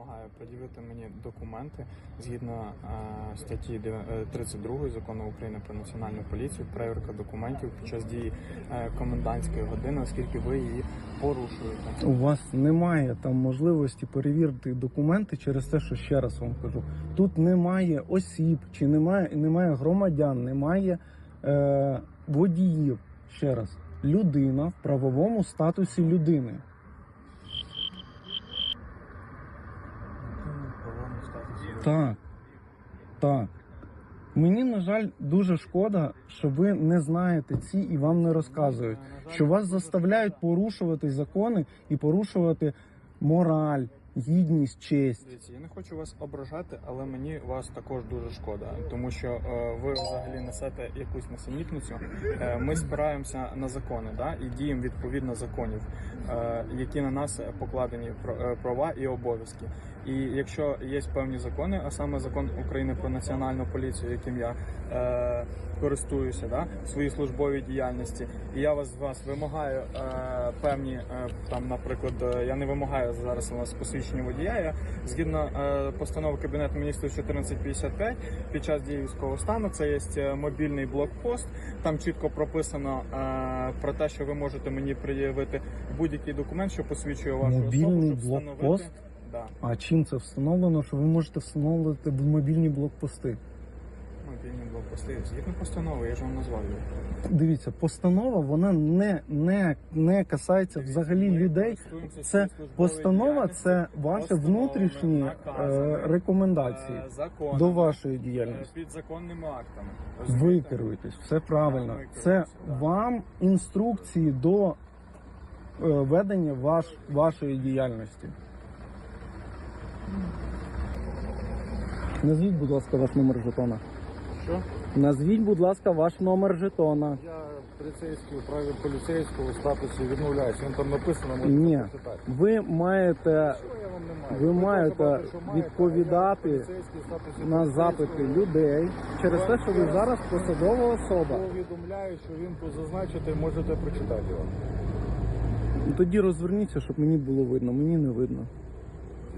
вимагаю пред'явити мені документи згідно е, статті дев- е, 32 закону України про національну поліцію, перевірка документів під час дії е, комендантської години, оскільки ви її порушуєте. У вас немає там можливості перевірити документи через те, що ще раз вам кажу. Тут немає осіб, чи немає, немає громадян, немає е, водіїв. Ще раз, людина в правовому статусі людини. Так. Так. Мені, на жаль, дуже шкода, що ви не знаєте ці і вам не розказують. Що вас заставляють порушувати закони і порушувати мораль, гідність, честь. Я не хочу вас ображати, але мені вас також дуже шкода, тому що е, ви взагалі несете якусь несенітницю. Е, ми спираємося на закони, да, і діємо відповідно законів, е, які на нас покладені е, права і обов'язки. І якщо є певні закони, а саме закон України про національну поліцію, яким я е, користуюся, да, в своїй службовій діяльності, і я вас вас вимагаю е, певні е, там, наприклад, е, я не вимагаю зараз у нас посвідчення водія. Я згідно е, постанови Кабінету міністрів 1455 під час дії військового стану, це є е, мобільний блокпост. Там чітко прописано е, про те, що ви можете мені пред'явити будь-який документ, що посвідчує вашу Мобільний особу, щоб встановити. блокпост? Да, А чим це встановлено, що ви можете встановлювати мобільні блокпости? мобільні блокпости. Згідно постанови, я ж вам назвав її. Дивіться, постанова вона не, не, не касається взагалі Ми людей. Це постанова, це ваші внутрішні наказами, е, рекомендації е, законами, до вашої е, діяльності. підзаконними актами. Ви керуєтесь, все правильно. Ми Це так. вам інструкції до е, ведення ваш, вашої діяльності. Назвіть, будь ласка, ваш номер жетона. Що? Назвіть, будь ласка, ваш номер жетона. Я поліцейський у праві поліцейського статусі відмовляюся. Він там написано, можете Ні. Ви маєте Що я вам не маю? Ви Ви маєте кажете, що маєте, відповідати а я поліцейський в статусі на поліцейського запити людей через те, що ви зараз посадова особа. Повідомляю, що він тут зазначити, можете прочитати його. Тоді розверніться, щоб мені було видно. Мені не видно.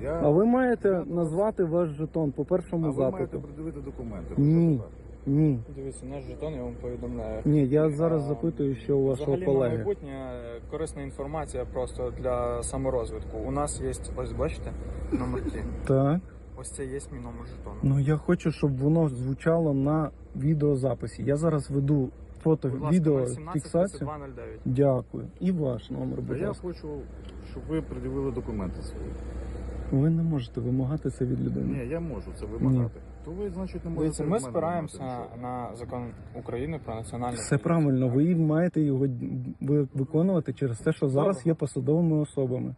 Я... А ви маєте назвати ваш жетон по А першому ви маєте придивити документи. Ні. Ні. Дивіться, наш жетон, я вам повідомляю. Ні, я зараз А, запитую, що у вашого Взагалі на колеги. майбутнє е, корисна інформація просто для саморозвитку. У нас є, ось бачите, номер 3. Так. Ось це є мій номер жетону. Ну я хочу, щоб воно звучало на відеозаписі. Я зараз веду фото, Будь ласка, відео 017 фіксацію. 3209. Дякую. І ваш номер, А будь я ласка. хочу, щоб ви придивили документи свої. Ви не можете вимагати це від людини. Ні, я можу це вимагати. То ви, значить, не можете. Дивіться, від ми мене спираємося вимагати на закон України про національну Все поліцію. правильно, ви маєте його ви- виконувати через те, що зараз є посадовими особами.